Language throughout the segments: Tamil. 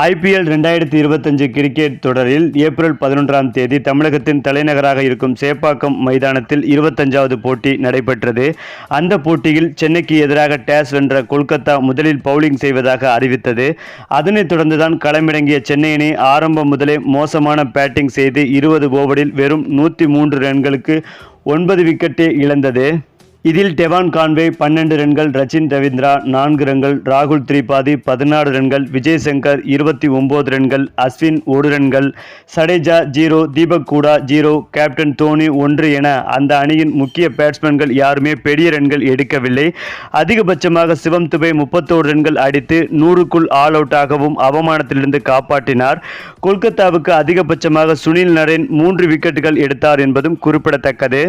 ஐபிஎல் ரெண்டாயிரத்தி இருபத்தஞ்சு கிரிக்கெட் தொடரில் ஏப்ரல் பதினொன்றாம் தேதி தமிழகத்தின் தலைநகராக இருக்கும் சேப்பாக்கம் மைதானத்தில் இருபத்தஞ்சாவது போட்டி நடைபெற்றது. அந்த போட்டியில் சென்னைக்கு எதிராக டேஸ் வென்ற கொல்கத்தா முதலில் பவுலிங் செய்வதாக அறிவித்தது. அதனைத் தொடர்ந்துதான் களமிறங்கிய சென்னையினை ஆரம்பம் முதலே மோசமான பேட்டிங் செய்து இருபது ஓவரில் வெறும் நூற்றி மூன்று ரன்களுக்கு ஒன்பது விக்கெட்டே இழந்தது. இதில் டெவான் கான்வே பன்னெண்டு ரன்கள் ரச்சின் ரவீந்திரா நான்கு ரன்கள் ராகுல் திரிபாதி பதினாறு ரன்கள் விஜய் சங்கர் இருபத்தி ஒன்பது ரன்கள் அஸ்வின் ஒரு ரன்கள் சடேஜா ஜீரோ தீபக் கூடா ஜீரோ கேப்டன் தோனி ஒன்று என அந்த அணியின் முக்கிய பேட்ஸ்மேன்கள் யாருமே பெரிய ரன்கள் எடுக்கவில்லை. அதிகபட்சமாக சிவம் துபை முப்பத்தோரு ரன்கள் அடித்து நூறுக்குள் ஆல் அவுட் ஆகவும் அவமானத்திலிருந்து காப்பாற்றினார். கொல்கத்தாவுக்கு அதிகபட்சமாக சுனில் நரேன் மூன்று விக்கெட்டுகள் எடுத்தார் என்பதும் குறிப்பிடத்தக்கது.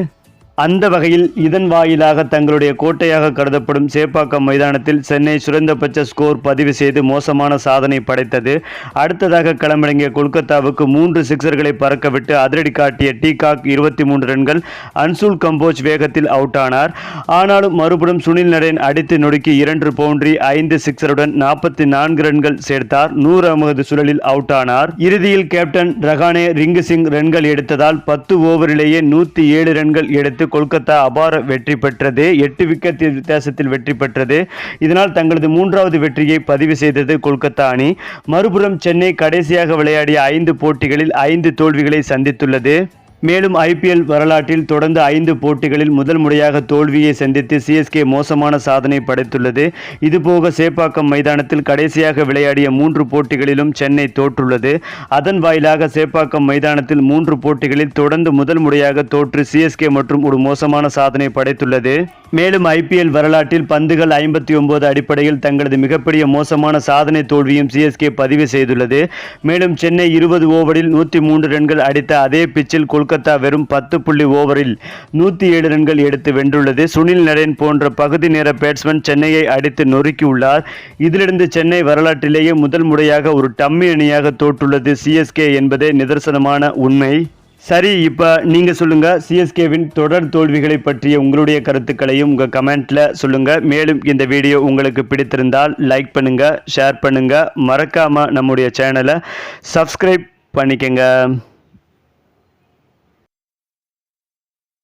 அந்த வகையில் இதன் வாயிலாக தங்களுடைய கோட்டையாக கருதப்படும் சேப்பாக்கம் மைதானத்தில் சென்னை சுரந்தபட்ச ஸ்கோர் பதிவு செய்து மோசமான சாதனை படைத்தது. அடுத்ததாக களமிறங்கிய கொல்கத்தாவுக்கு மூன்று சிக்சர்களை பறக்கவிட்டு அதிரடி காட்டிய டீகாக் இருபத்தி மூன்று ரன்கள் அன்சுல் கம்போஜ் வேகத்தில் அவுட் ஆனார் ஆனாலும் மறுபுறம் சுனில் நரேன் அடித்து நொடுக்கி இரண்டு பவுண்டரி ஐந்து சிக்சருடன் நாற்பத்தி நான்கு ரன்கள் சேர்த்தார். நூறு அமது சுழலில் அவுட் ஆனார் இறுதியில் கேப்டன் ரஹானே ரிங்கு சிங் ரன்கள் எடுத்ததால் பத்து ஓவரிலேயே நூற்றி ஏழு ரன்கள் எடுத்து கொல்கத்தா அபார வெற்றி பெற்றது. எட்டு விக்கெட் வித்தியாசத்தில் வெற்றி பெற்றது. இதனால் தங்களது மூன்றாவது வெற்றியை பதிவு செய்தது கொல்கத்தா அணி. மறுபுறம் சென்னை கடைசியாக விளையாடிய ஐந்து போட்டிகளில் ஐந்து தோல்விகளை சந்தித்துள்ளது. மேலும் ஐபிஎல் வரலாற்றில் தொடர்ந்து ஐந்து போட்டிகளில் முதல் முறையாக தோல்வியை சந்தித்து சிஎஸ்கே மோசமான சாதனை படைத்துள்ளது. இதுபோக சேப்பாக்கம் மைதானத்தில் கடைசியாக விளையாடிய மூன்று போட்டிகளிலும் சென்னை தோற்றுள்ளது. அதன் வாயிலாக சேப்பாக்கம் மைதானத்தில் மூன்று போட்டிகளில் தொடர்ந்து முதல் முறையாக தோற்று சிஎஸ்கே மற்றும் ஒரு மோசமான சாதனை படைத்துள்ளது. மேலும் ஐபிஎல் வரலாற்றில் பந்துகள் ஐம்பத்தி ஒன்பது அடிப்படையில் தங்களது மிகப்பெரிய மோசமான சாதனை தோல்வியும் சிஎஸ்கே பதிவு செய்துள்ளது. மேலும் சென்னை இருபது ஓவரில் நூற்றி மூன்று ரன்கள் அடித்த அதே பிச்சில் கொல்கத்தா வெறும் பத்து புள்ளி ஓவரில் நூற்றி ஏழு ரன்கள் எடுத்து வென்றுள்ளது. சுனில் நரேன் போன்ற பகுதி நேர பேட்ஸ்மேன் சென்னையை அடித்து நொறுக்கியுள்ளார். இதிலிருந்து சென்னை வரலாற்றிலேயே முதல் முறையாக ஒரு டம்மி அணியாக தோற்றுள்ளது சிஎஸ்கே என்பதே நிதர்சனமான உண்மை. சரி இப்போ நீங்கள் சொல்லுங்கள் சிஎஸ்கேவின் தொடர் தோல்விகளை பற்றிய உங்களுடைய கருத்துக்களையும் உங்கள் கமெண்ட்டில் சொல்லுங்கள் மேலும் இந்த வீடியோ உங்களுக்கு பிடித்திருந்தால் லைக் பண்ணுங்கள் ஷேர் பண்ணுங்கள் மறக்காமல் நம்முடைய சேனலை சப்ஸ்கிரைப் பண்ணிக்கங்க.